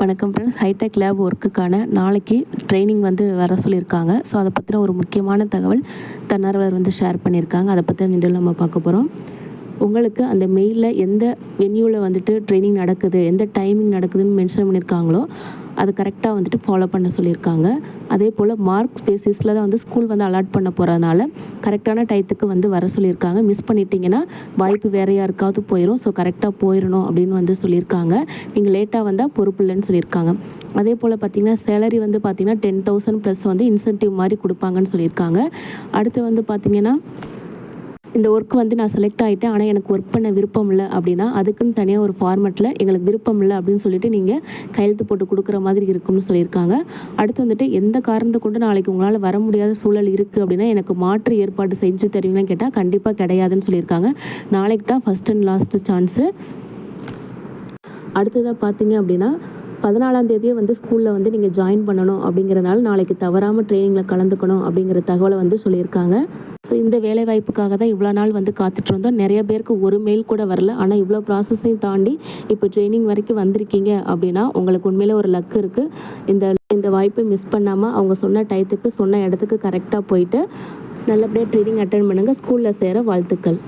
வணக்கம் friends hitech lab ஒர்க்குக்கான நாளைக்கு training வந்து வர சொல்லியிருக்காங்க. ஸோ அதை பற்றின ஒரு முக்கியமான தகவல் தன்னார்வலர் வந்து ஷேர் பண்ணியிருக்காங்க. அதை பற்றி இந்த நம்ம பார்க்க போகிறோம் உங்களுக்கு அந்த மெயிலில் எந்த வென்யூவில் வந்துட்டு ட்ரைனிங் நடக்குது எந்த டைமிங் நடக்குதுன்னு மென்ஷன் பண்ணியிருக்காங்களோ அது கரெக்டாக வந்துட்டு ஃபாலோ பண்ண சொல்லியிருக்காங்க. அதே போல் மார்க் பேசிஸில் தான் வந்து ஸ்கூல் வந்து அலாட் பண்ண போகிறதுனால கரெக்டான டயத்துக்கு வந்து வர சொல்லியிருக்காங்க. மிஸ் பண்ணிட்டீங்கன்னா வாய்ப்பு வேறு யாருக்காவது போயிடும் ஸோ கரெக்டாக போயிடணும் அப்படின்னு வந்து சொல்லியிருக்காங்க. நீங்கள் லேட்டாக வந்தால் பொறுப்பு இல்லைன்னு சொல்லியிருக்காங்க. அதே போல் பார்த்தீங்கன்னா சேலரி வந்து பார்த்தீங்கன்னா டென் தௌசண்ட் ப்ளஸ் வந்து இன்சென்டிவ் மாதிரி கொடுப்பாங்கன்னு சொல்லியிருக்காங்க. அடுத்து வந்து பார்த்திங்கன்னா இந்த ஒர்க் வந்து நான் செலக்ட் ஆகிட்டேன் ஆனால் எனக்கு ஒர்க் பண்ண விருப்பம் இல்லை அப்படின்னா அதுக்குன்னு தனியாக ஒரு ஃபார்மெட்டில் எங்களுக்கு விருப்பம் இல்லை அப்படின்னு சொல்லிட்டு நீங்கள் கையெழுத்து போட்டு கொடுக்குற மாதிரி இருக்கும்னு சொல்லியிருக்காங்க. அடுத்து வந்துட்டு எந்த காரணத்தை கொண்டு நாளைக்கு உங்களால் வர முடியாத சூழல் இருக்குது அப்படின்னா எனக்கு மாற்று ஏற்பாடு செஞ்சு தருவீங்களான்னு கேட்டால் கண்டிப்பாக கிடையாதுன்னு சொல்லியிருக்காங்க. நாளைக்கு தான் ஃபஸ்ட் அண்ட் லாஸ்ட்டு சான்ஸு அடுத்ததாக பார்த்தீங்க அப்படின்னா பதினாலாம் தேதியே வந்து ஸ்கூலில் வந்து நீங்கள் ஜாயின் பண்ணணும் அப்படிங்கிறனால நாளைக்கு தவறாமல் ட்ரைனிங்கில் கலந்துக்கணும் அப்படிங்கிற தகவலை வந்து சொல்லியிருக்காங்க. ஸோ இந்த வேலை வாய்ப்புக்காக தான் இவ்வளோ நாள் வந்து காத்துட்டு இருந்தோம். நிறைய பேருக்கு ஒரு மெயில் கூட வரல. ஆனால் இவ்வளோ ப்ராசஸையும் தாண்டி இப்போ ட்ரைனிங் வரைக்கும் வந்திருக்கீங்க அப்படின்னா உங்களுக்கு உண்மையிலே ஒரு லக் இருக்குது இந்த இந்த வாய்ப்பை மிஸ் பண்ணாமல் அவங்க சொன்ன டயத்துக்கு சொன்ன இடத்துக்கு கரெக்டாக போயிட்டு நல்லபடியாக ட்ரைனிங் அட்டன் பண்ணுங்கள் ஸ்கூலில் சேர வாழ்த்துக்கள்.